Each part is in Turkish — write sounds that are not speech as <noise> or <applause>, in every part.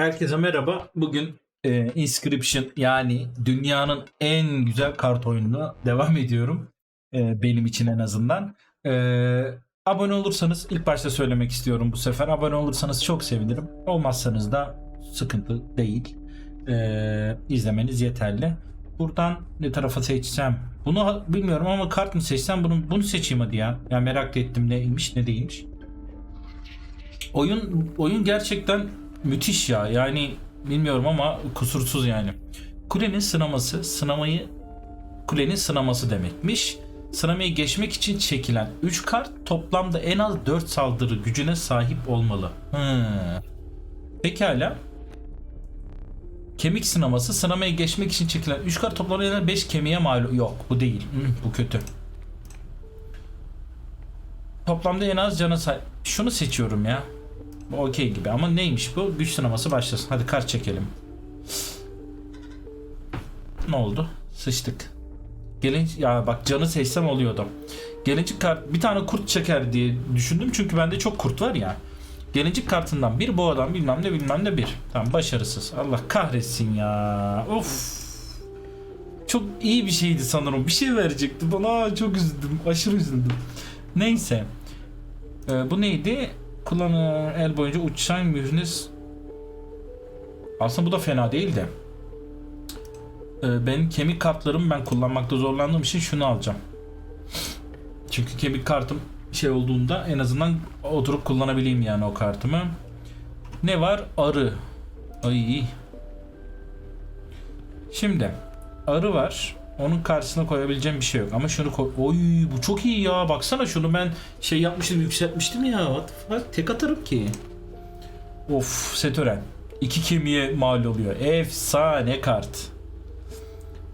Herkese merhaba. Bugün e, Inscription yani dünyanın en güzel kart oyununa devam ediyorum. E, benim için en azından. E, abone olursanız ilk başta söylemek istiyorum bu sefer. Abone olursanız çok sevinirim. Olmazsanız da sıkıntı değil. E, izlemeniz yeterli. Buradan ne tarafa seçsem? Bunu bilmiyorum ama kart mı seçsem bunu bunu seçeyim hadi ya. Ya merak ettim neymiş ne değilmiş. Oyun oyun gerçekten müthiş ya. Yani bilmiyorum ama kusursuz yani. Kulenin sınaması, sınamayı kulenin sınaması demekmiş. Sınamayı geçmek için çekilen 3 kart toplamda en az 4 saldırı gücüne sahip olmalı. Hı. Pekala. Kemik sınaması sınamayı geçmek için çekilen 3 kart toplamda en az 5 kemiğe mal yok bu değil. Hı, bu kötü. Toplamda en az cana sahip. Şunu seçiyorum ya. Okey gibi ama neymiş bu? Güç sınaması başlasın. Hadi kart çekelim. Ne oldu? Sıçtık. Gelin ya bak canı seçsem oluyordu. Gelincik kart bir tane kurt çeker diye düşündüm çünkü bende çok kurt var ya. Gelincik kartından bir bu adam bilmem ne bilmem ne bir. Tamam başarısız. Allah kahretsin ya. Of. Çok iyi bir şeydi sanırım. Bir şey verecekti bana. Çok üzüldüm. Aşırı üzüldüm. Neyse. Ee, bu neydi? Kullanır el boyunca uçan mührünüz. Aslında bu da fena değil de. Ee, benim kemik kartlarımı ben kullanmakta zorlandığım için şunu alacağım. Çünkü kemik kartım şey olduğunda en azından oturup kullanabileyim yani o kartımı. Ne var? Arı. Ay. Şimdi arı var. Onun karşısına koyabileceğim bir şey yok. Ama şunu koy. Oy bu çok iyi ya. Baksana şunu ben şey yapmıştım yükseltmiştim ya. What? Tek atarım ki. Of Setören. İki kemiğe mal oluyor. Efsane kart.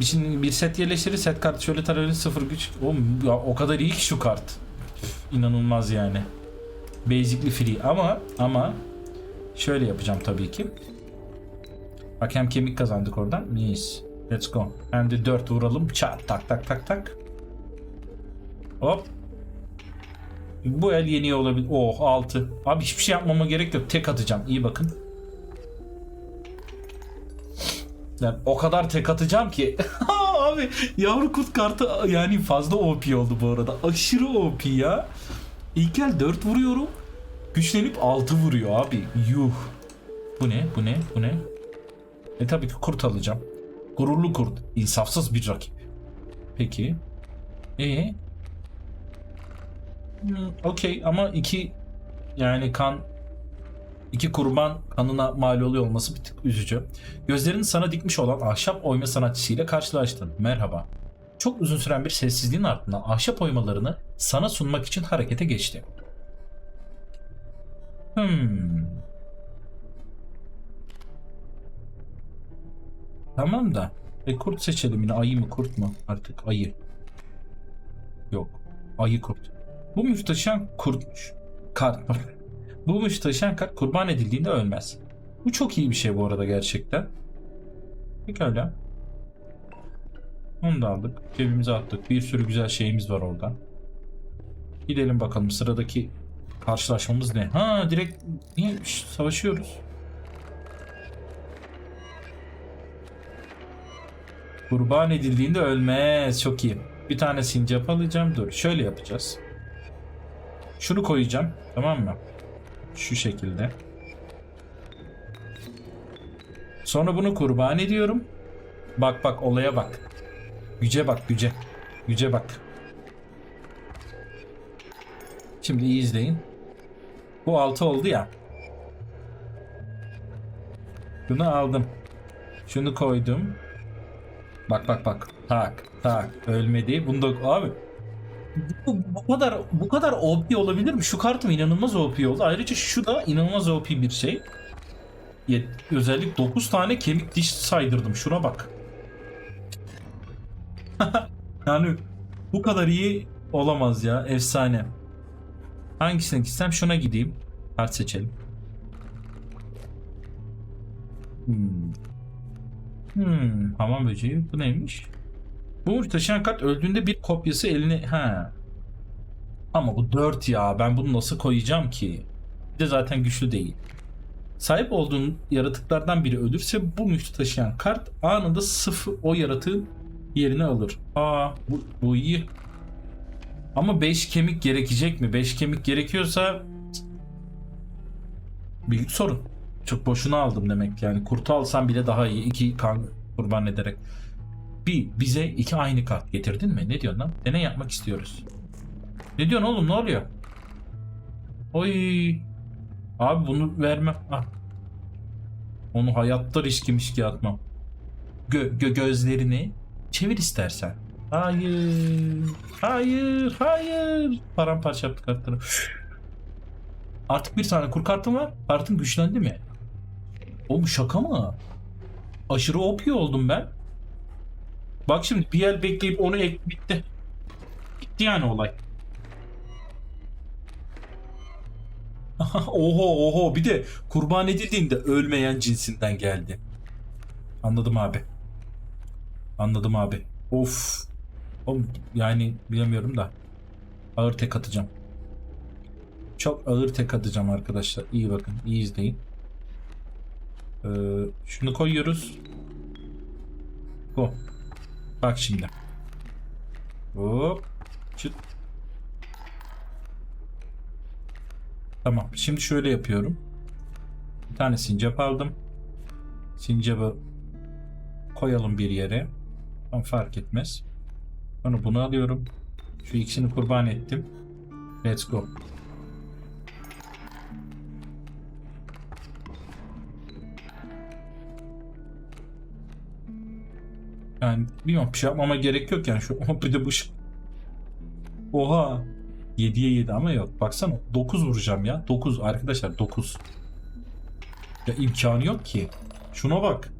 Bir, şimdi bir set yerleştirir set kartı şöyle tarafını sıfır güç. Oğlum ya o kadar iyi ki şu kart. Üf, İnanılmaz yani. Basically free ama ama şöyle yapacağım tabii ki. Bak kemik kazandık oradan. Mis. Let's go. Hem de 4 vuralım. Çat tak tak tak tak. Hop. Bu el yeniyor olabilir. Oh 6. Abi hiçbir şey yapmama gerek yok. Tek atacağım. İyi bakın. Yani o kadar tek atacağım ki. <laughs> Abi yavru kurt kartı yani fazla OP oldu bu arada. Aşırı OP ya. İlk el 4 vuruyorum. Güçlenip 6 vuruyor abi. Yuh. Bu ne? Bu ne? Bu ne? E tabii ki kurt alacağım. Gururlu kurt. insafsız bir rakip. Peki. E Hmm, Okey ama iki yani kan iki kurban kanına mal oluyor olması bir tık üzücü. Gözlerini sana dikmiş olan ahşap oyma sanatçısıyla karşılaştın. Merhaba. Çok uzun süren bir sessizliğin ardından ahşap oymalarını sana sunmak için harekete geçti. Hmm. Tamam da. E kurt seçelim yine. Ayı mı kurt mu? Artık ayı. Yok. Ayı kurt. Bu müsteşem kurtmuş. Kart. bu müsteşem kart kurban edildiğinde ölmez. Bu çok iyi bir şey bu arada gerçekten. Pekala. Onu da aldık. Cebimize attık. Bir sürü güzel şeyimiz var oradan. Gidelim bakalım sıradaki karşılaşmamız ne? Ha direkt niye savaşıyoruz? Kurban edildiğinde ölmez. Çok iyi. Bir tane sincap alacağım. Dur şöyle yapacağız. Şunu koyacağım. Tamam mı? Şu şekilde. Sonra bunu kurban ediyorum. Bak bak olaya bak. Güce bak güce. Güce bak. Şimdi iyi izleyin. Bu 6 oldu ya. Bunu aldım. Şunu koydum. Bak bak bak. Tak tak ölmedi. Bunu da abi bu, bu kadar bu kadar OP olabilir mi? Şu kartım inanılmaz OP oldu. Ayrıca şu da inanılmaz OP bir şey. Ya, özellik 9 tane kemik diş saydırdım. Şuna bak. <laughs> yani bu kadar iyi olamaz ya. Efsane. Hangisine gitsem şuna gideyim. Kart seçelim. Hmm. Hmm, hamam böceği. Bu neymiş? Bu taşıyan kart öldüğünde bir kopyası eline... Ha. Ama bu 4 ya. Ben bunu nasıl koyacağım ki? Bir de zaten güçlü değil. Sahip olduğun yaratıklardan biri ölürse bu mührü taşıyan kart anında sıfır o yaratığın yerini alır. Aa bu, bu iyi. Ama 5 kemik gerekecek mi? 5 kemik gerekiyorsa büyük sorun. Çok boşuna aldım demek yani. Kurtu alsam bile daha iyi. iki kan kurban ederek. Bir bize iki aynı kart getirdin mi? Ne diyorsun lan? Deney yapmak istiyoruz. Ne diyorsun oğlum? Ne oluyor? Oy. Abi bunu vermem. Ah. Onu hayatta riski mişki atmam. Gö, gö gözlerini çevir istersen. Hayır. Hayır. Hayır. Paramparça yaptı kartları. Artık bir tane kur kartım var. Kartın güçlendi mi? Oğlum şaka mı? Aşırı OP oldum ben. Bak şimdi bir el bekleyip onu ek bitti. Bitti yani olay. <laughs> oho oho bir de kurban edildiğinde ölmeyen cinsinden geldi. Anladım abi. Anladım abi. Of. Oğlum, yani bilemiyorum da. Ağır tek atacağım. Çok ağır tek atacağım arkadaşlar. İyi bakın. iyi izleyin. Ee, şunu koyuyoruz. Bu. Bak şimdi. Hop. Çıt. Tamam. Şimdi şöyle yapıyorum. Bir tane sincap aldım. Sincapı koyalım bir yere. Tam fark etmez. Sonra bunu alıyorum. Şu ikisini kurban ettim. Let's go. Yani bilmiyorum bir şey yapmama gerek yok yani. Şu <laughs> bir de bu şey- Oha! 7'ye 7 ama yok. Baksana 9 vuracağım ya. 9 arkadaşlar 9 Ya imkanı yok ki. Şuna bak.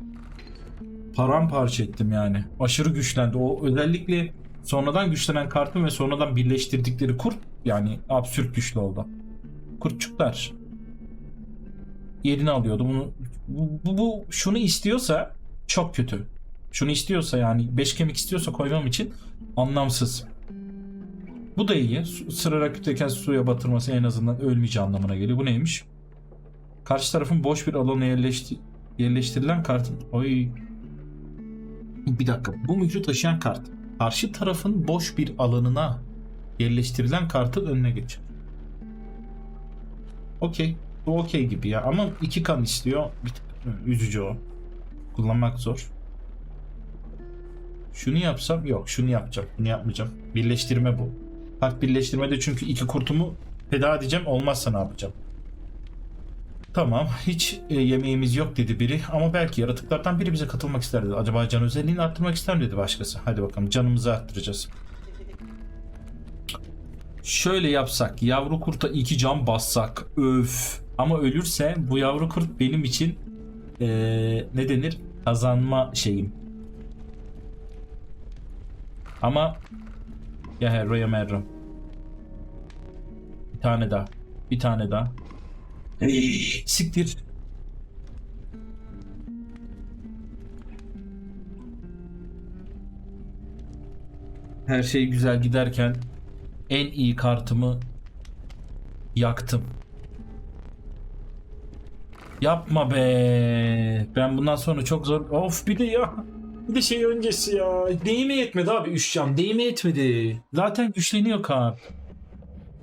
Paramparça ettim yani. Aşırı güçlendi. O özellikle Sonradan güçlenen kartın ve sonradan birleştirdikleri kurt Yani absürt güçlü oldu. Kurtçuklar. Yerini alıyordu. Bunu bu, bu, bu şunu istiyorsa Çok kötü şunu istiyorsa yani 5 kemik istiyorsa koymam için anlamsız. Bu da iyi. Sıra rakipteyken suya batırması en azından ölmeyeceği anlamına geliyor. Bu neymiş? Karşı tarafın boş bir alana yerleşti yerleştirilen kartın. Oy. Bir dakika. Bu mührü taşıyan kart. Karşı tarafın boş bir alanına yerleştirilen kartın önüne geçer. Okey. Bu okey gibi ya. Ama iki kan istiyor. Üzücü o. Kullanmak zor. Şunu yapsam yok şunu yapacağım bunu yapmayacağım. Birleştirme bu. Kart birleştirmede çünkü iki kurtumu feda edeceğim olmazsa ne yapacağım? Tamam hiç e, yemeğimiz yok dedi biri ama belki yaratıklardan biri bize katılmak ister dedi. Acaba can özelliğini arttırmak ister mi dedi başkası. Hadi bakalım canımızı arttıracağız. Şöyle yapsak yavru kurta iki can bassak öf. Ama ölürse bu yavru kurt benim için e, ne denir kazanma şeyim ama ya herro ya merro. Bir tane daha. Bir tane daha. Siktir. Her şey güzel giderken en iyi kartımı yaktım. Yapma be. Ben bundan sonra çok zor. Of bir de ya. Bir de şey öncesi ya. Değme yetmedi abi 3 can. Değme yetmedi. Zaten güçleniyor kart.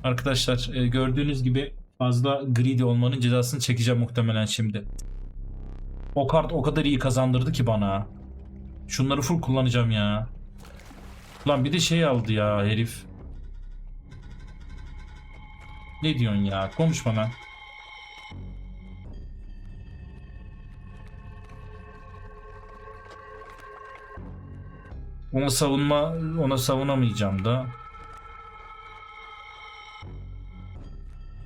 Arkadaşlar e, gördüğünüz gibi fazla greedy olmanın cezasını çekeceğim muhtemelen şimdi. O kart o kadar iyi kazandırdı ki bana. Şunları full kullanacağım ya. Lan bir de şey aldı ya herif. Ne diyorsun ya? Konuşma lan. Ona savunma ona savunamayacağım da.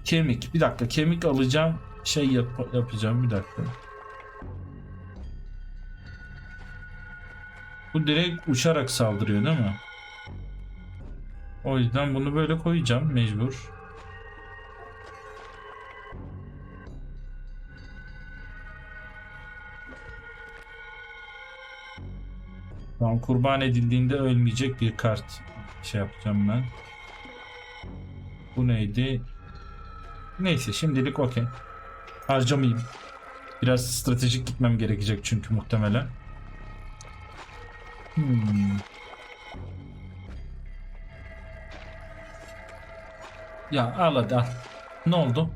Kemik. Bir dakika kemik alacağım. Şey yap yapacağım bir dakika. Bu direkt uçarak saldırıyor değil mi? O yüzden bunu böyle koyacağım mecbur. Tamam kurban edildiğinde ölmeyecek bir kart şey yapacağım ben. Bu neydi? Neyse şimdilik okey. Harcamayayım. Biraz stratejik gitmem gerekecek çünkü muhtemelen. Hmm. Ya al hadi al. Ne oldu?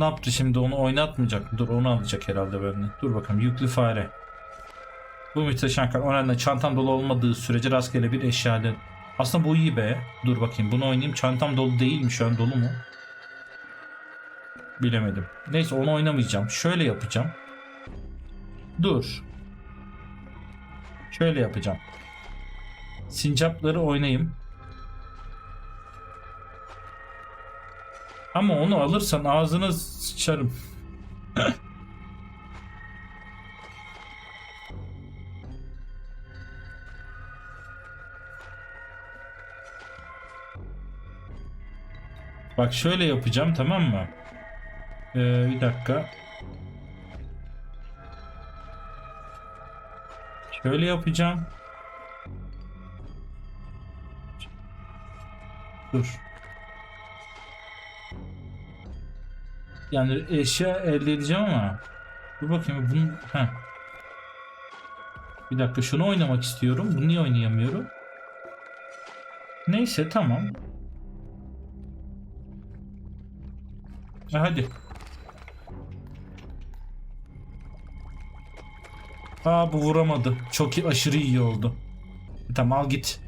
Ne yaptı şimdi onu oynatmayacak mı? Dur onu alacak herhalde benden. Dur bakalım yüklü fare. Bu. O nedenle çantam dolu olmadığı sürece rastgele bir eşya Aslında bu iyi be. Dur bakayım bunu oynayayım. Çantam dolu değil mi şu an dolu mu? Bilemedim. Neyse onu oynamayacağım. Şöyle yapacağım. Dur. Şöyle yapacağım. Sincapları oynayayım. Ama onu alırsan ağzına sıçarım. Bak şöyle yapacağım tamam mı? Ee, bir dakika. Şöyle yapacağım. Dur. Yani eşya elde edeceğim ama Dur bakayım bunun Heh. Bir dakika şunu oynamak istiyorum. Bunu niye oynayamıyorum? Neyse tamam. E hadi. Aa bu vuramadı. Çok iyi, aşırı iyi oldu. E, tamam al git.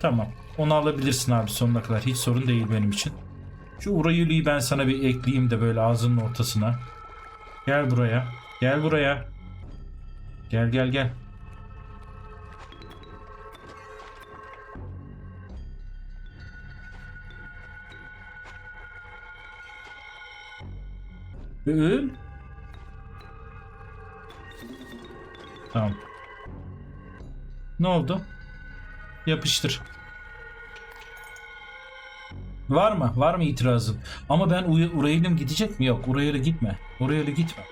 Tamam. Onu alabilirsin abi sonuna kadar. Hiç sorun değil benim için. Şu Urayuli'yi ben sana bir ekleyeyim de böyle ağzının ortasına. Gel buraya. Gel buraya. Gel gel gel. Öl. Tamam. Ne oldu? Yapıştır. Var mı? Var mı itirazın? Ama ben Urayel'im gidecek mi? Yok. Urayel'e gitme. Urayel'e gitme.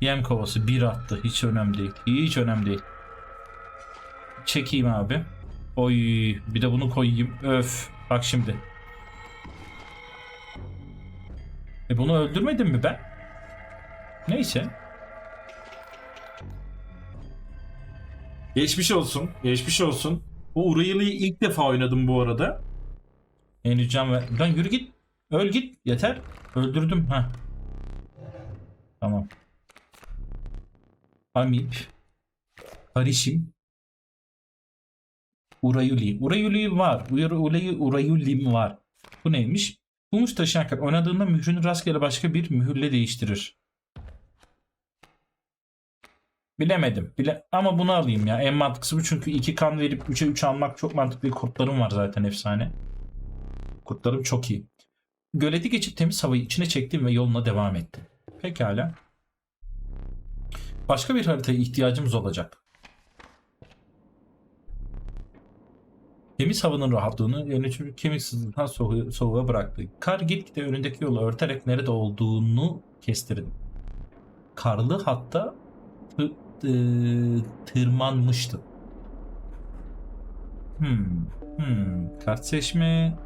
Yem kovası bir attı. Hiç önemli değil. Hiç önemli değil. Çekeyim abi. Oy bir de bunu koyayım. Öf. Bak şimdi. E bunu öldürmedim mi ben? Neyse. Geçmiş olsun. Geçmiş olsun. Bu Urayel'i ilk defa oynadım bu arada. Henücan ve... Lan yürü git. Öl git. Yeter. Öldürdüm. ha. Tamam. Amip. Harişim. Urayuli. Urayuli var. Urayuli, Urayulim var. Bu neymiş? Bulmuş taşıyan kart. Oynadığında mührünü rastgele başka bir mühürle değiştirir. Bilemedim. Bile Ama bunu alayım ya. En mantıklısı bu çünkü 2 kan verip 3'e 3 almak çok mantıklı. Kurtlarım var zaten efsane. Kurtlarım çok iyi. Göleti geçip temiz havayı içine çektim ve yoluna devam ettim. Pekala. Başka bir haritaya ihtiyacımız olacak. Temiz havanın rahatlığını yönetici kemiksizliğinden soğuğa, soğuğa bıraktı. Kar gitgide önündeki yolu örterek nerede olduğunu kestirdi. Karlı hatta tı, tı, tırmanmıştı. Hmm, hmm. Kart seçme.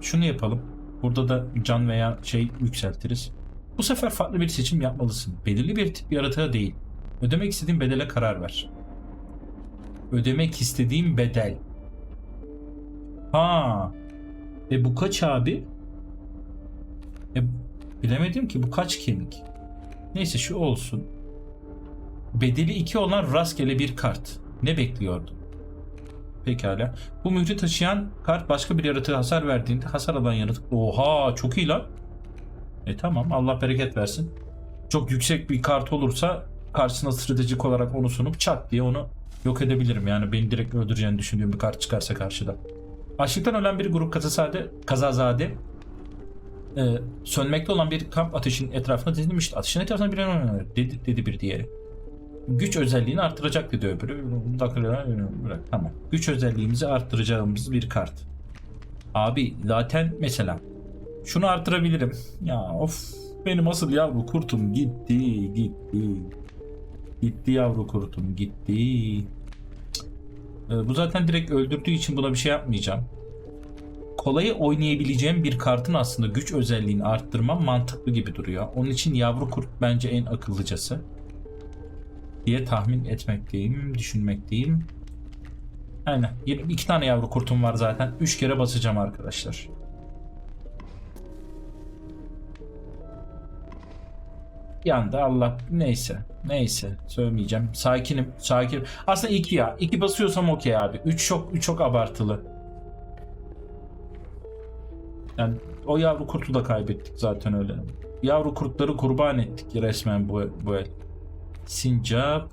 Şunu yapalım. Burada da can veya şey yükseltiriz. Bu sefer farklı bir seçim yapmalısın. Belirli bir tip yaratığa değil. Ödemek istediğin bedele karar ver. Ödemek istediğim bedel. Ha. E bu kaç abi? E bilemedim ki bu kaç kemik. Neyse şu olsun. Bedeli 2 olan rastgele bir kart. Ne bekliyordum? Pekala. Bu mührü taşıyan kart başka bir yaratığa hasar verdiğinde hasar alan yaratık. Oha çok iyi lan. E tamam Allah bereket versin. Çok yüksek bir kart olursa karşısına stratejik olarak onu sunup çat diye onu yok edebilirim. Yani beni direkt öldüreceğini düşündüğüm bir kart çıkarsa karşıda. Açlıktan ölen bir grup kazazade, kazazade e, sönmekte olan bir kamp ateşinin etrafına dizilmişti. Ateşin etrafına bir dedi, dedi bir diğeri. Güç özelliğini artıracak dedi öbürü. Bırak tamam. Güç özelliğimizi arttıracağımız bir kart. Abi zaten mesela şunu artırabilirim. Ya of benim asıl yavru kurtum gitti gitti. Gitti yavru kurtum gitti. Ee, bu zaten direkt öldürdüğü için buna bir şey yapmayacağım. kolay oynayabileceğim bir kartın aslında güç özelliğini arttırmam mantıklı gibi duruyor. Onun için yavru kurt bence en akıllıcası diye tahmin etmekteyim, düşünmekteyim. Aynen. İki tane yavru kurtum var zaten. Üç kere basacağım arkadaşlar. Yanda Allah neyse. Neyse söylemeyeceğim. Sakinim. Sakin. Aslında iki ya. İki basıyorsam okey abi. Üç çok, üç çok abartılı. Yani o yavru kurtu da kaybettik zaten öyle. Yavru kurtları kurban ettik resmen bu, bu el. Sincap.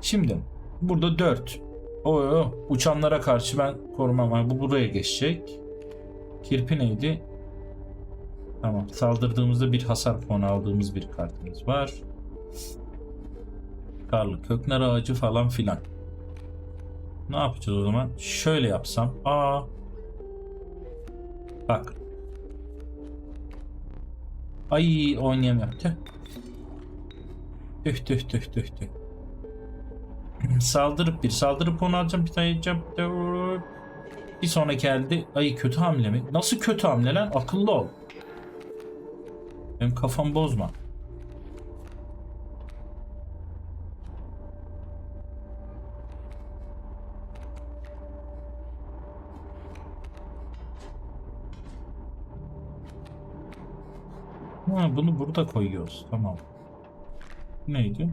Şimdi burada 4. O, uçanlara karşı ben korumam var. Bu buraya geçecek. Kirpi neydi? Tamam. Saldırdığımızda bir hasar puanı aldığımız bir kartımız var. Karlı köknar ağacı falan filan. Ne yapacağız o zaman? Şöyle yapsam. Aa. Bak. Ay oynayamıyorum. Tüh. Tüh tüh tüh tüh tüh. Saldırıp bir saldırıp onu alacağım bir tane yiyeceğim. Bir sonraki elde ay kötü hamle mi? Nasıl kötü hamle lan? Akıllı ol. Benim kafam bozma. Ha, bunu burada koyuyoruz. Tamam. Neydi?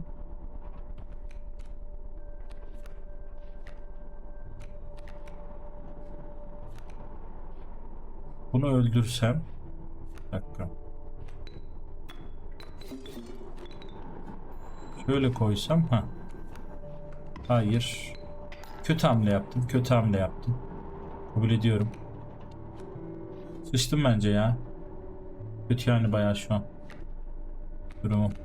Bunu öldürsem bir dakika. Şöyle koysam ha. Hayır. Kötü hamle yaptım. Kötü hamle yaptım. Kabul ediyorum. Sıçtım bence ya. Kötü yani bayağı şu an. Durumum.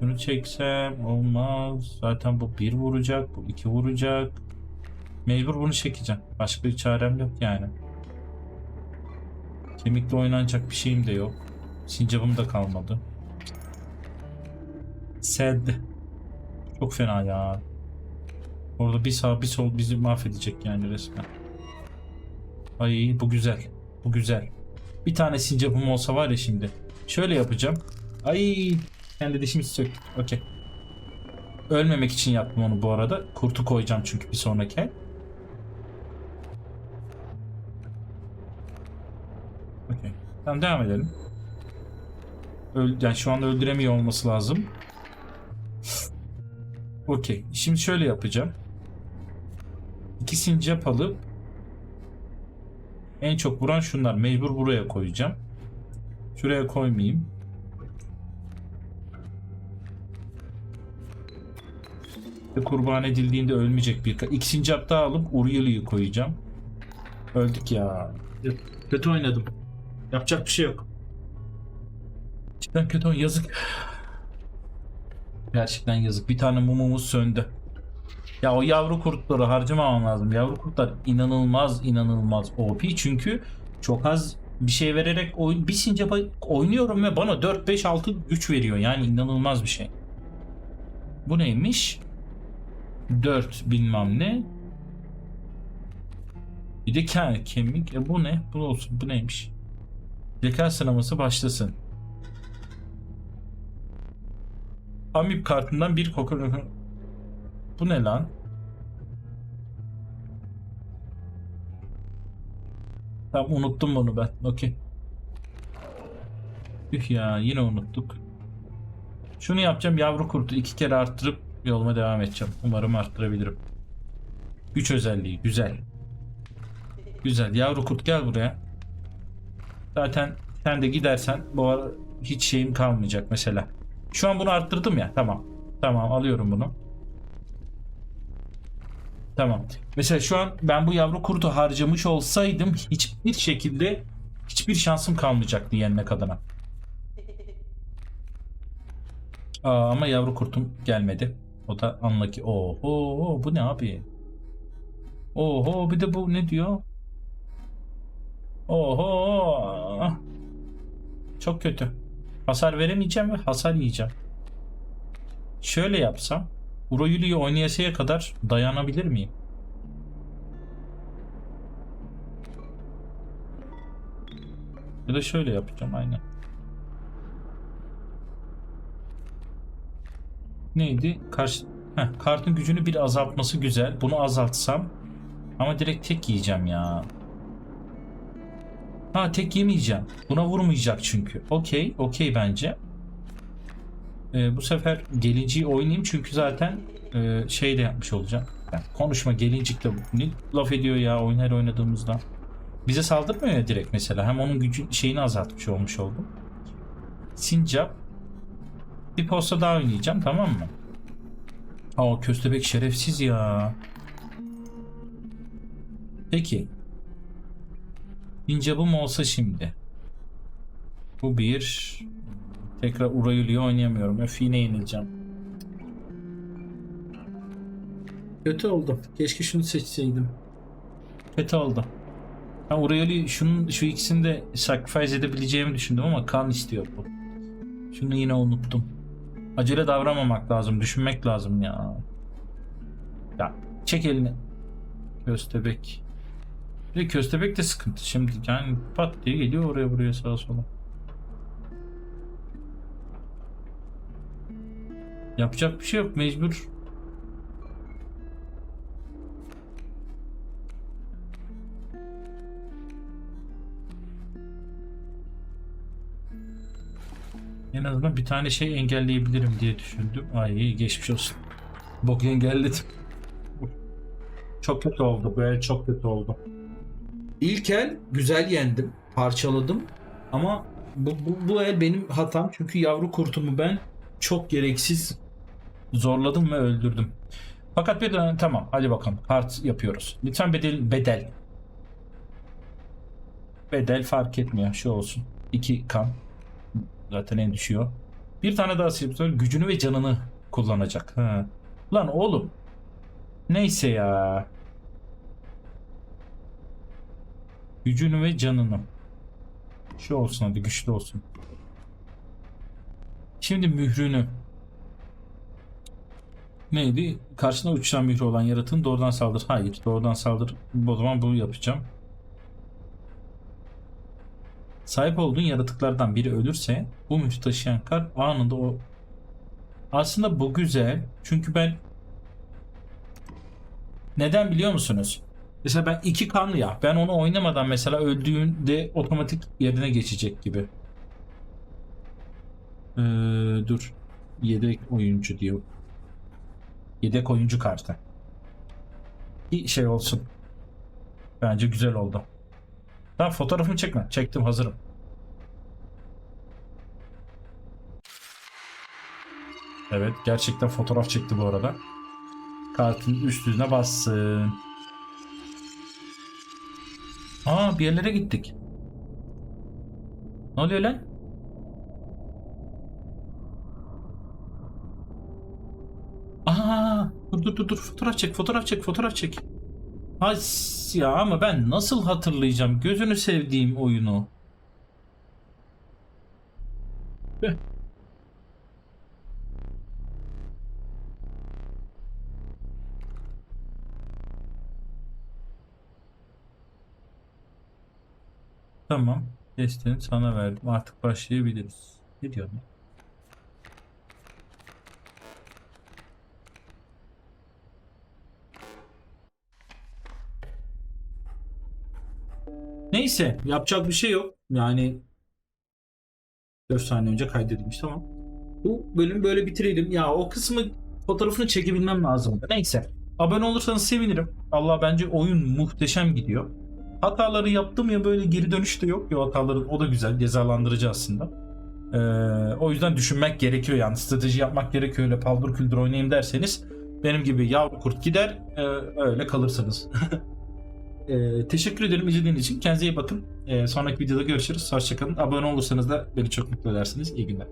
Şunu çeksem olmaz. Zaten bu bir vuracak. Bu iki vuracak. Mecbur bunu çekeceğim. Başka bir çarem yok yani. Kemikle oynanacak bir şeyim de yok. Sincapım da kalmadı. Sad. Çok fena ya. Orada bir sağ bir sol bizi mahvedecek yani resmen. Ay bu güzel. Bu güzel. Bir tane sincapım olsa var ya şimdi. Şöyle yapacağım. Ay kendi dişimi söktüm. Okey. Ölmemek için yaptım onu bu arada. Kurtu koyacağım çünkü bir sonraki. Okey. Tamam devam edelim. Öl yani şu anda öldüremiyor olması lazım. Okey. Şimdi şöyle yapacağım. İki sincap alıp en çok vuran şunlar. Mecbur buraya koyacağım. Şuraya koymayayım. Kurban edildiğinde ölmeyecek bir... İki sincap daha alıp Uriel'i koyacağım. Öldük ya. Kötü oynadım. Yapacak bir şey yok. Cidden kötü oynadım. Yazık. Gerçekten yazık. Bir tane mumumuz söndü. Ya o yavru kurtları harcamamam lazım. Yavru kurtlar inanılmaz inanılmaz OP çünkü çok az bir şey vererek oyun, bir sincapa oynuyorum ve bana 4 5 6 güç veriyor. Yani inanılmaz bir şey. Bu neymiş? 4 bilmem ne. Bir de ke- kemik. E bu ne? Bu olsun. Bu neymiş? Zeka sınaması başlasın. Amip kartından bir koku... Bu ne lan? Tamam unuttum bunu ben. Okey. Üh ya yine unuttuk. Şunu yapacağım yavru kurtu iki kere arttırıp yoluma devam edeceğim. Umarım arttırabilirim. Güç özelliği güzel. Güzel yavru kurt gel buraya. Zaten sen de gidersen bu ara hiç şeyim kalmayacak mesela. Şu an bunu arttırdım ya tamam. Tamam alıyorum bunu. Tamam. Mesela şu an ben bu yavru kurtu harcamış olsaydım hiçbir şekilde hiçbir şansım kalmayacaktı yenmek adına. Aa, ama yavru kurtum gelmedi. O da anla ki oho bu ne abi? Oho bir de bu ne diyor? Oho. Çok kötü. Hasar veremeyeceğim ve hasar yiyeceğim. Şöyle yapsam Uroyuli'yi oynayasıya kadar dayanabilir miyim? Ya da şöyle yapacağım aynen. Neydi? Karşı Heh, kartın gücünü bir azaltması güzel. Bunu azaltsam ama direkt tek yiyeceğim ya. Ha tek yemeyeceğim. Buna vurmayacak çünkü. Okey, okey bence. Ee, bu sefer gelinciyi oynayayım çünkü zaten e, şey de yapmış olacağım. Yani konuşma gelincikle ne laf ediyor ya oyun her oynadığımızda. Bize saldırmıyor ya direkt mesela. Hem onun gücü şeyini azaltmış olmuş oldum. Sincap. Bir posta daha oynayacağım tamam mı? Aa köstebek şerefsiz ya. Peki. Sincapım olsa şimdi. Bu bir. Tekrar Urayuli'yi oynayamıyorum. Öf yine yenileceğim. Kötü oldu. Keşke şunu seçseydim. Kötü oldu. Ben Urayuli şunun şu ikisini de sacrifice edebileceğimi düşündüm ama kan istiyor bu. Şunu yine unuttum. Acele davranmamak lazım. Düşünmek lazım ya. Ya çek elini. Köstebek. Bir köstebek de sıkıntı. Şimdi yani pat diye geliyor oraya buraya sağa sola. Yapacak bir şey yok mecbur. En azından bir tane şey engelleyebilirim diye düşündüm. Ay iyi geçmiş olsun. Bok engelledim. Çok kötü oldu. Böyle çok kötü oldu. İlk el güzel yendim. Parçaladım. Ama bu, bu, bu el benim hatam. Çünkü yavru kurtumu ben çok gereksiz zorladım ve öldürdüm. Fakat bir de tamam hadi bakalım kart yapıyoruz. Lütfen bedel bedel. Bedel fark etmiyor. Şu olsun. İki kan. Zaten en düşüyor. Bir tane daha siliptör gücünü ve canını kullanacak. Ha. Lan oğlum. Neyse ya. Gücünü ve canını. Şu olsun hadi güçlü olsun. Şimdi mührünü. Neydi? Karşına uçan mührü olan yaratığın doğrudan saldır. Hayır doğrudan saldır. O zaman bunu yapacağım. Sahip olduğun yaratıklardan biri ölürse bu mührü taşıyan kart anında o aslında bu güzel. Çünkü ben neden biliyor musunuz? Mesela ben iki kanlı ya. Ben onu oynamadan mesela öldüğünde otomatik yerine geçecek gibi. Ee, dur. Yedek oyuncu diyor. Yedek oyuncu kartı. Bir şey olsun. Bence güzel oldu. Tamam fotoğrafımı çekme. Çektim hazırım. Evet gerçekten fotoğraf çekti bu arada. Kartın üstüne bassın. Aa bir yerlere gittik. Ne oluyor lan? Aa dur dur dur dur fotoğraf çek fotoğraf çek fotoğraf çek. Ay ya ama ben nasıl hatırlayacağım gözünü sevdiğim oyunu. Tamam. Desteğini sana verdim. Artık başlayabiliriz. Ne diyorsun? Neyse yapacak bir şey yok. Yani 4 saniye önce kaydedilmiş tamam. Bu bölümü böyle bitirelim. Ya o kısmı fotoğrafını çekebilmem lazım. Neyse. Abone olursanız sevinirim. Allah bence oyun muhteşem gidiyor. Hataları yaptım ya böyle geri dönüş de yok. Ya hataların o da güzel cezalandırıcı aslında. Ee, o yüzden düşünmek gerekiyor yani strateji yapmak gerekiyor öyle paldır küldür oynayayım derseniz benim gibi yavru kurt gider e, öyle kalırsınız. <laughs> Ee, teşekkür ederim izlediğiniz için. Kendinize iyi bakın. Ee, sonraki videoda görüşürüz. Hoşçakalın. Abone olursanız da beni çok mutlu edersiniz. İyi günler.